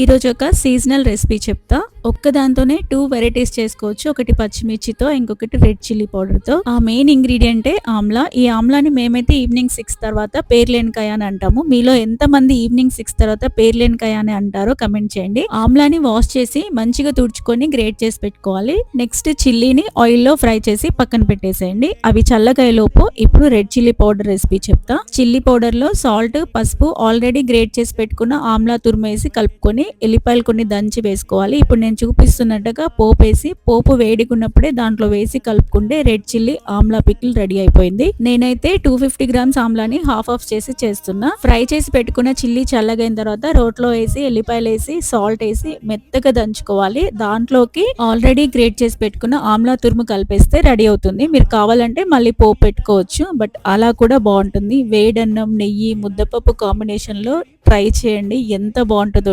ఈరోజు ఒక seasonal recipe చెప్తా. ఒక్క దాంతోనే టూ వెరైటీస్ చేసుకోవచ్చు. ఒకటి పచ్చిమిర్చితో ఇంకొకటి రెడ్ చిల్లీ పౌడర్తో. ఆ మెయిన్ ఇంగ్రీడియంటే ఆమ్లా. ఈ ఆమ్లాని మేమైతే ఈవినింగ్ సిక్స్ తర్వాత పేర్లేనికాయ అని అంటాము. మీలో ఎంత మంది ఈవినింగ్ సిక్స్ తర్వాత పేర్లేనికాయ అని అంటారో కమెంట్ చేయండి. ఆమ్లాని వాష్ చేసి మంచిగా తుడుచుకొని గ్రేట్ చేసి పెట్టుకోవాలి. నెక్స్ట్ చిల్లీని ఆయిల్లో ఫ్రై చేసి పక్కన పెట్టేసేయండి. అవి చల్లకాయలోపు ఇప్పుడు రెడ్ చిల్లీ పౌడర్ రెసిపీ చెప్తా. చిల్లీ పౌడర్లో సాల్ట్ పసుపు ఆల్రెడీ గ్రేట్ చేసి పెట్టుకున్న ఆమ్లా తురిమేసి కలుపుకొని ఎల్లిపాయలు కొన్ని దంచి వేసుకోవాలి. ఇప్పుడు నేను చూపిస్తున్నట్టుగా పోపు వేసి పోపు వేడికున్నప్పుడే దాంట్లో వేసి కలుపుకుంటే red chilli amla pickle ready అయిపోయింది. నేనైతే టూ ఫిఫ్టీ గ్రామ్స్ ఆమ్లాని హాఫ్ ఆఫ్ చేసి చేస్తున్నా. ఫ్రై చేసి పెట్టుకున్న చిల్లీ చల్లగైన తర్వాత రోట్లో వేసి ఎల్లిపాయలు వేసి సాల్ట్ వేసి మెత్తగా దంచుకోవాలి. దాంట్లోకి ఆల్రెడీ గ్రేట్ చేసి పెట్టుకున్న ఆమ్లా తురుము కలిపేస్తే రెడీ అవుతుంది. మీరు కావాలంటే మళ్ళీ పోపు పెట్టుకోవచ్చు బట్ అలా కూడా బాగుంటుంది. వేడన్నం నెయ్యి ముద్దపప్పు కాంబినేషన్లో ట్రై చేయండి. ఎంత బాగుంటుందో